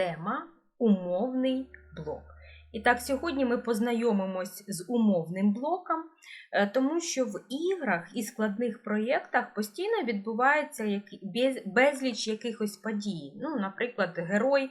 тема умовний блок. І так, сьогодні ми познайомимось з умовним блоком, е, тому що в іграх і складних проєктах постійно відбувається безліч якихось подій. Ну, наприклад, герой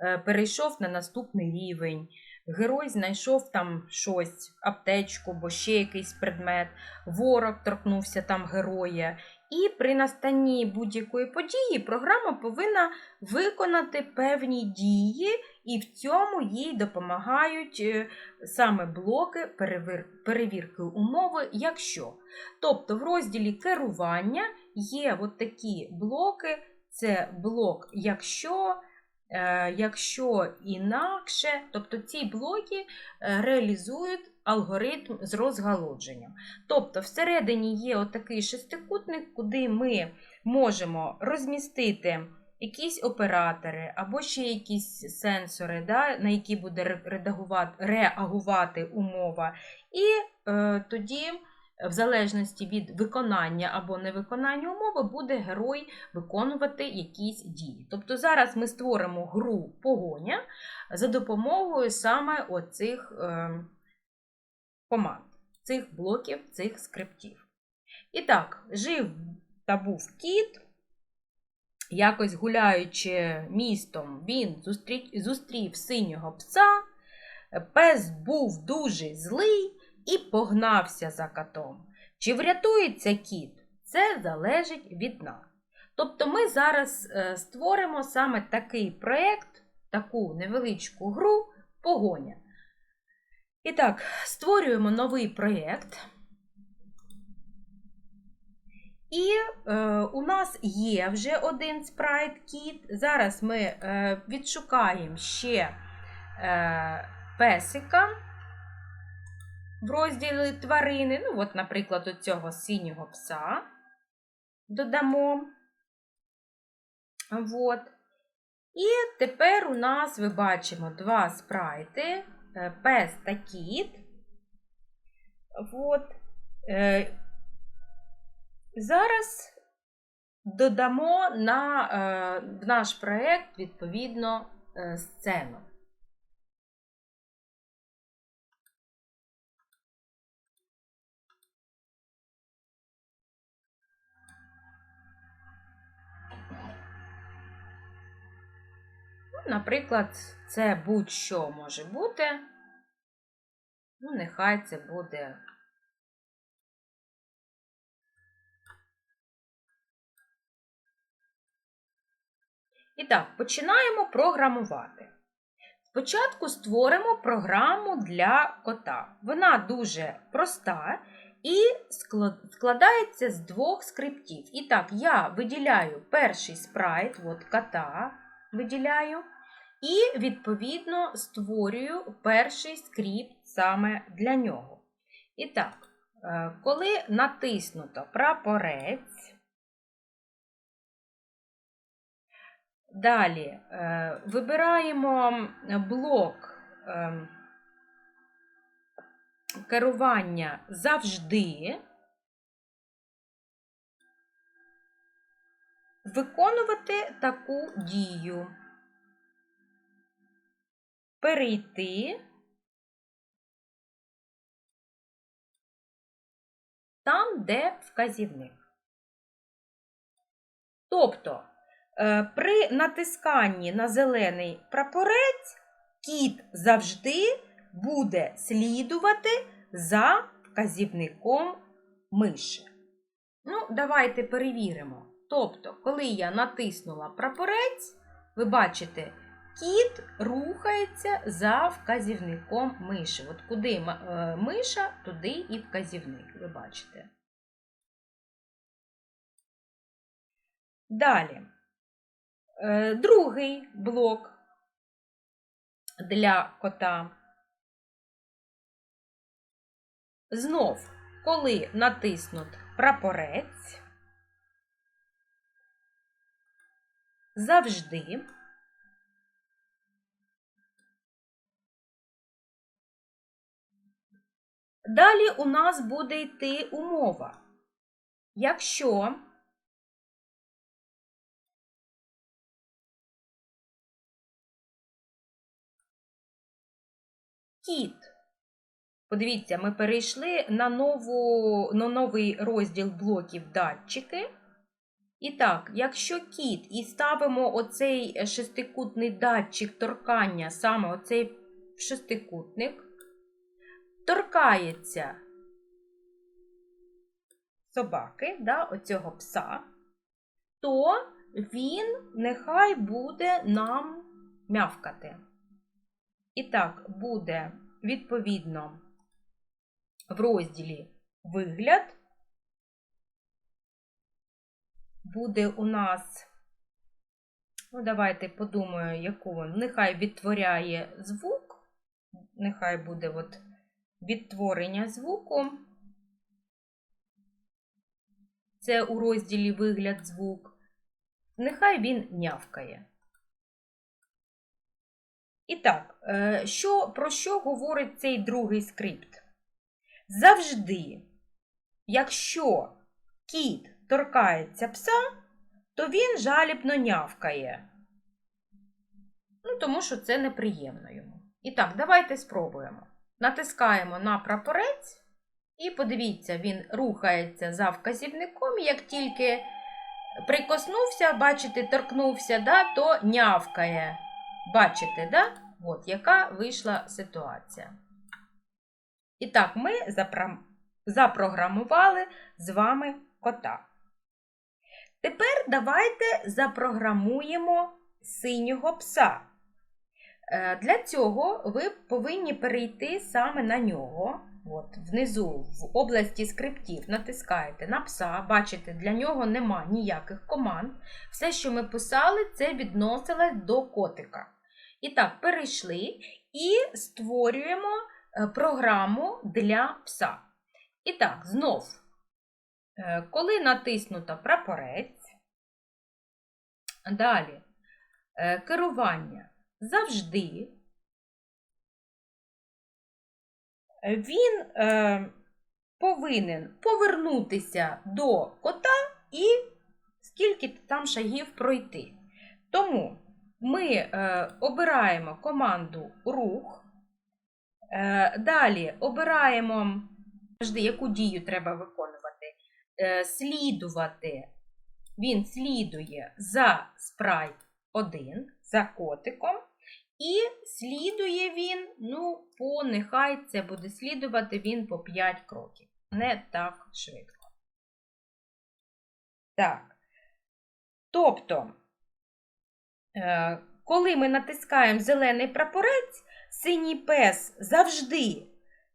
е, перейшов на наступний рівень, герой знайшов там щось, аптечку або ще якийсь предмет, ворог торкнувся там героя. І при настанні будь-якої події програма повинна виконати певні дії, і в цьому їй допомагають е, саме блоки перевірки умови, якщо. Тобто в розділі керування є от такі блоки: це блок якщо. Е, Якщо інакше, тобто ці блоки е, реалізують алгоритм з розгалудженням. Тобто, всередині є отакий шестикутник, куди ми можемо розмістити якісь оператори або ще якісь сенсори, да, на які буде реагувати умова. І е, тоді, в залежності від виконання або невиконання умови, буде герой виконувати якісь дії. Тобто зараз ми створимо гру погоня за допомогою саме оцих е, команд, цих блоків, цих скриптів. І так, жив та був кіт. Якось гуляючи містом, він зустрів синього пса. Пес був дуже злий і погнався за котом. Чи врятується кіт? Це залежить від нас. Тобто ми зараз е, створимо саме такий проєкт, таку невеличку гру погоня. І так, створюємо новий проєкт. І е, у нас є вже один спрайт кіт. Зараз ми е, відшукаємо ще е, песика в розділі тварини. Ну, от, наприклад, у цього синього пса додамо. От. І тепер у нас ви бачимо два спрайти: е, пес та кіт. От. Е, Зараз додамо на, е, наш проєкт відповідно сцену. Наприклад, це будь-що може бути. Ну, нехай це буде І так, починаємо програмувати. Спочатку створимо програму для кота. Вона дуже проста і складається з двох скриптів. І так, я виділяю перший спрайт, от кота виділяю, і, відповідно, створюю перший скрипт саме для нього. І так, е, коли натиснуто прапорець, Далі е, вибираємо блок е, керування завжди. Виконувати таку дію. Перейти. Там, де вказівник. Тобто Е, При натисканні на зелений прапорець кіт завжди буде слідувати за вказівником миші. Ну, давайте перевіримо. Тобто, коли я натиснула прапорець, ви бачите, кіт рухається за вказівником миші. От куди е, миша, туди і вказівник, ви бачите. Далі. Е, Другий блок для кота. Знов, коли натиснут прапорець, завжди Далі у нас буде йти умова. Якщо кіт, подивіться, ми перейшли на, нову, на новий розділ блоків датчики. І так, якщо кіт і ставимо оцей шестикутний датчик торкання, саме оцей шестикутник торкається собаки, да, оцього пса, то він нехай буде нам мявкати. І так, буде відповідно в розділі вигляд. Буде у нас, ну, давайте подумаю, яку він. Нехай відтворяє звук. Нехай буде от відтворення звуку. Це у розділі вигляд звук. Нехай він нявкає. І так, е, що, про що говорить цей другий скрипт? Завжди, якщо кіт торкається пса, то він жалібно нявкає. Ну, тому що це неприємно йому. І так, давайте спробуємо. Натискаємо на прапорець, і подивіться, він рухається за вказівником, як тільки прикоснувся, бачите, торкнувся, да, то нявкає. Бачите, да? От яка вийшла ситуація. І так, ми запрограмували з вами кота. Тепер давайте запрограмуємо синього пса. Е, для цього ви повинні перейти саме на нього. От, Внизу, в області скриптів, натискаєте на пса, бачите, для нього нема ніяких команд. Все, що ми писали, це відносилось до котика. І так, перейшли і створюємо е, програму для пса. І так, знов, е, коли натиснуто прапорець, далі керування завжди, він повинен повернутися до кота і скільки там шагів пройти. Тому ми е, обираємо команду рух. Е, далі обираємо, завжди, яку дію треба виконувати. Е, слідувати. Він слідує за спрайт 1, за котиком. І слідує він, ну, по нехай це буде слідувати він по 5 кроків. Не так швидко. Так. Тобто. Е, коли ми натискаємо зелений прапорець, синій пес завжди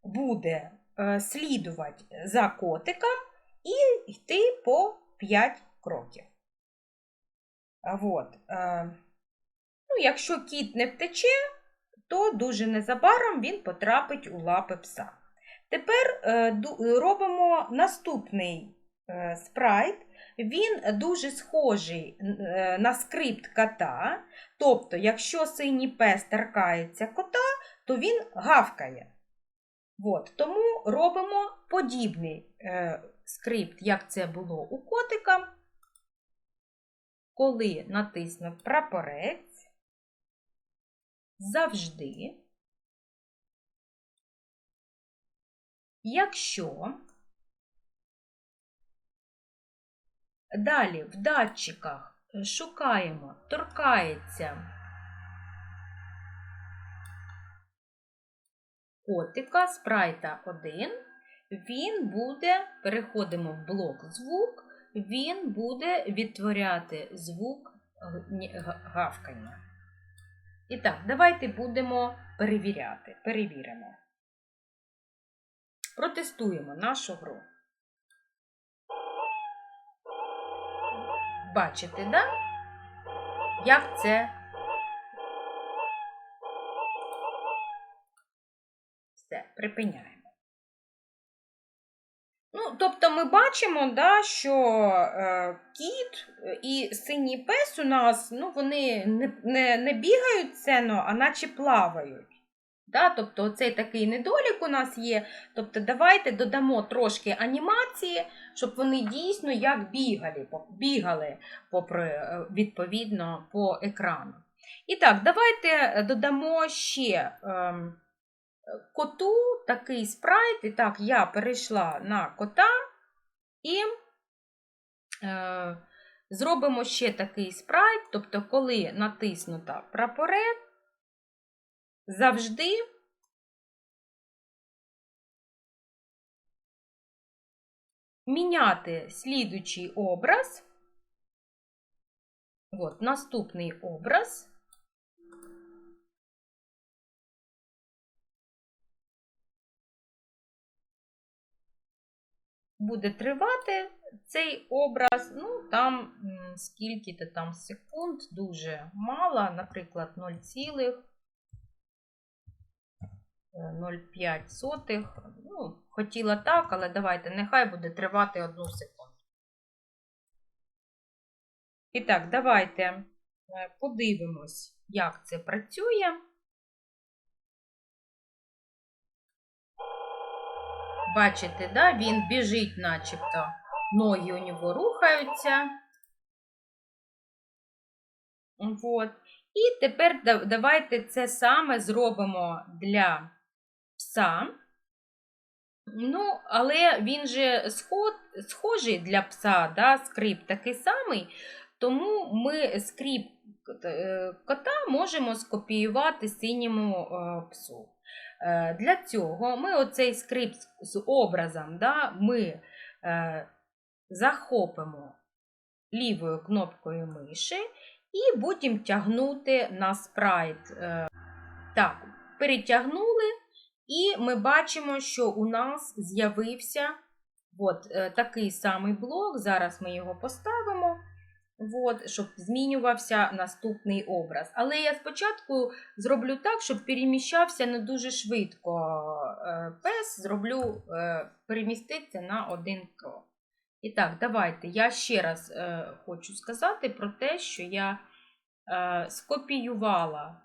буде е, слідувати за котиком і йти по 5 кроків. От. Е, Якщо кіт не втече, то дуже незабаром він потрапить у лапи пса. Тепер робимо наступний спрайт він дуже схожий е, на скрипт кота. Тобто, якщо синій пес торкається кота, то він гавкає. От, Тому робимо подібний е, скрипт, як це було у котика. Коли натиснув прапорець, завжди, якщо Далі в датчиках е, шукаємо, торкається котика спрайта 1, він буде, переходимо в блок звук, він буде відтворяти звук гавкання. І так, давайте будемо перевіряти. Перевіримо. Протестуємо нашу гру. Бачите, да? Як це? Все, припиняємо. Ми бачимо, да, що е, кіт і синій пес у нас, ну, вони не не, не бігають ценно, а наче плавають. Да? Тобто цей такий недолік у нас є. Тобто давайте додамо трошки анімації, щоб вони дійсно як бігали, бігали попри, е, відповідно по екрану. І так, давайте додамо ще ем, коту такий спрайт. І так, я перейшла на кота і е, зробимо ще такий спрайт. Тобто, коли натиснута прапорець, завжди міняти слідучий образ. От, наступний образ. Буде тривати цей образ, ну, там скільки-то там секунд, дуже мало, наприклад, 0,05 сотих. Ну, хотіла так, але давайте, нехай буде тривати одну секунду. І так, давайте е, подивимось, як це працює. Бачите, да? він біжить, начебто, ноги у нього рухаються. Вот. І тепер давайте це саме зробимо для пса. Ну, але він же сход, схожий для пса, да? скрип такий самий, тому ми скрип е, кота можемо скопіювати синьому е, псу. Е, Для цього ми оцей скрипт з образом да, ми е, захопимо лівою кнопкою миші і будемо тягнути на спрайт. Е, Так, перетягнули, і ми бачимо, що у нас з'явився от, такий самий блок. Зараз ми його поставимо. От, щоб змінювався наступний образ. Але я спочатку зроблю так, щоб переміщався не дуже швидко е, пес, зроблю е, переміститися на один крок. І так, давайте я ще раз е, хочу сказати про те, що я скопіювала.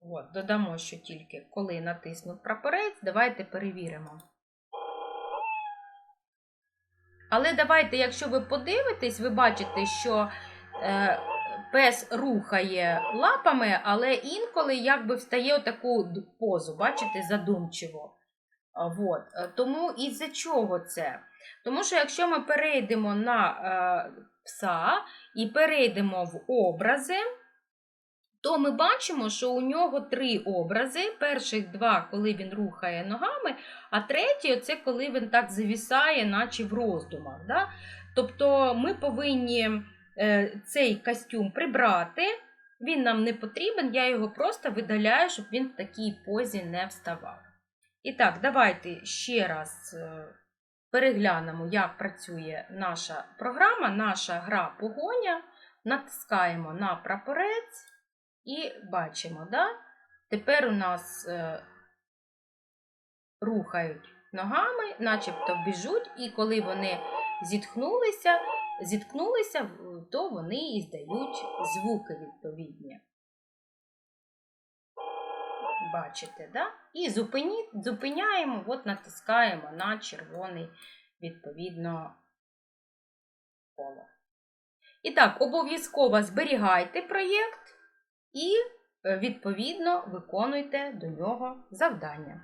От, додамо, що тільки коли натиснув прапорець, давайте перевіримо. Але давайте, якщо ви подивитесь, ви бачите, що е, пес рухає лапами, але інколи якби встає таку позу, бачите, задумчиво. А, Вот. Е, Тому із-за чого це? Тому що якщо ми перейдемо на е, пса і перейдемо в образи, то ми бачимо, що у нього три образи. Перших два, коли він рухає ногами, а третій це коли він так завісає, наче в роздумах. Да? Тобто ми повинні е, цей костюм прибрати, він нам не потрібен, я його просто видаляю, щоб він в такій позі не вставав. І так, давайте ще раз е, переглянемо, як працює наша програма, наша гра погоня. Натискаємо на прапорець і бачимо, да? тепер у нас е, рухають ногами, начебто біжуть, і коли вони зітхнулися, зіткнулися, то вони і здають звуки відповідні. Бачите, да? І зупині, зупиняємо, от натискаємо на червоний, відповідно, коло. І так, обов'язково зберігайте проєкт і, е, відповідно, виконуйте до нього завдання.